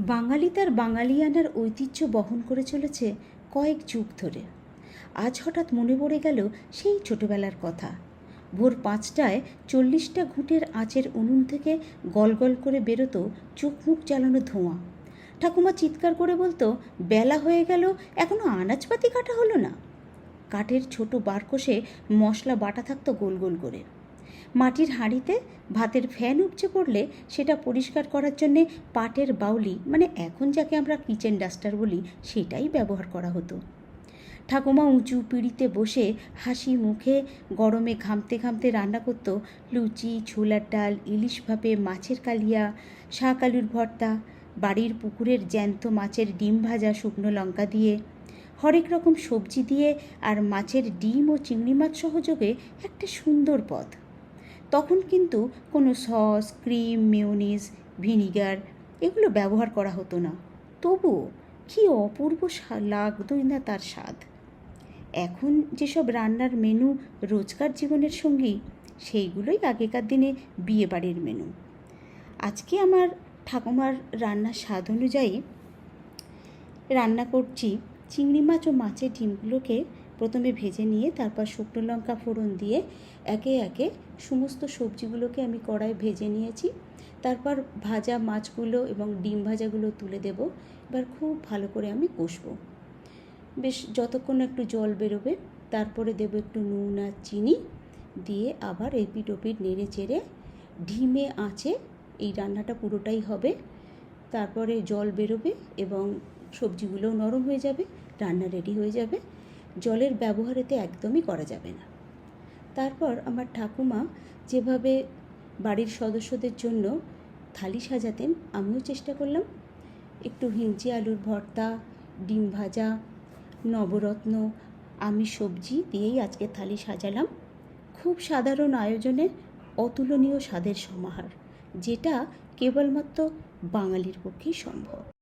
বাঙালি তার বাঙালিয়ানার ঐতিহ্য বহন করে চলেছে কয়েক যুগ ধরে। আজ হঠাৎ মনে পড়ে গেল সেই ছোটবেলার কথা। ভোর পাঁচটায় চল্লিশটা ঘুঁটের আঁচের উনুন থেকে গলগল করে বেরোতো চোখ মুখ জ্বালানো ধোঁয়া। ঠাকুমা চিৎকার করে বলতো, বেলা হয়ে গেল, এখনও আনাজপাতি কাটা হলো না? কাঠের ছোট বারকোষে মশলা বাটা থাকতো গোল গোল করে। মাটির হাঁড়িতে ভাতের ফ্যান উপচে পড়লে সেটা পরিষ্কার করার জন্যে পাটের বাউলি মানে এখন যাকে আমরা কিচেন ডাস্টার বলি, সেটাই ব্যবহার করা হতো। ঠাকুমা উঁচু পিঁড়িতে বসে হাসি মুখে গরমে ঘামতে ঘামতে রান্না করতো লুচি, ছোলার ডাল, ইলিশ ভাপে মাছের কালিয়া, শাক আলুর ভর্তা, বাড়ির পুকুরের জ্যান্ত মাছের ডিম ভাজা শুকনো লঙ্কা দিয়ে। হরেক রকম সবজি দিয়ে আর মাছের ডিম ও চিংড়ি মাছ সহযোগে একটা সুন্দর পদ তখন কিন্তু কোনো সস, ক্রিম, মেয়োনিজ, ভিনিগার এগুলো ব্যবহার করা হতো না। তবুও কি অপূর্ব লাগতোই না তার স্বাদ। এখন যেসব রান্নার মেনু রোজকার জীবনের সঙ্গী, সেইগুলোই আগেকার দিনে বিয়ে বাড়ির মেনু। আজকে আমার ঠাকুমার রান্নার স্বাদ অনুযায়ী রান্না করছি চিংড়ি মাছ ও মাছের ডিমগুলোকে প্রথমে ভেজে নিয়ে তারপর শুকনো লঙ্কা ফোড়ন দিয়ে একে একে সমস্ত সবজিগুলোকে আমি কড়ায় ভেজে নিয়েছি। তারপর ভাজা মাছগুলো এবং ডিম ভাজাগুলো তুলে দেব। এবার খুব ভালো করে আমি কষবো। বেশ যতক্ষণ একটু জল বেরোবে, তারপরে দেবো একটু নুন আর চিনি দিয়ে আবার এপিট ওপিট নেড়ে চেড়ে ঢিমে আঁচে এই রান্নাটা পুরোটাই হবে। তারপরে জল বেরোবে এবং সবজিগুলোও নরম হয়ে যাবে, রান্না রেডি হয়ে যাবে। জলের ব্যবহার এতে একদমই করা যাবে না। তারপর আমার ঠাকুমা যেভাবে বাড়ির সদস্যদের জন্য থালি সাজাতেন, আমিও চেষ্টা করলাম। একটু হিঞ্চি আলুর ভর্তা, ডিম ভাজা, নবরত্ন আমি সবজি দিয়েই আজকে থালি সাজালাম। খুব সাধারণ আয়োজনে অতুলনীয় স্বাদের সমাহার, যেটা কেবলমাত্র বাঙালির পক্ষেই সম্ভব।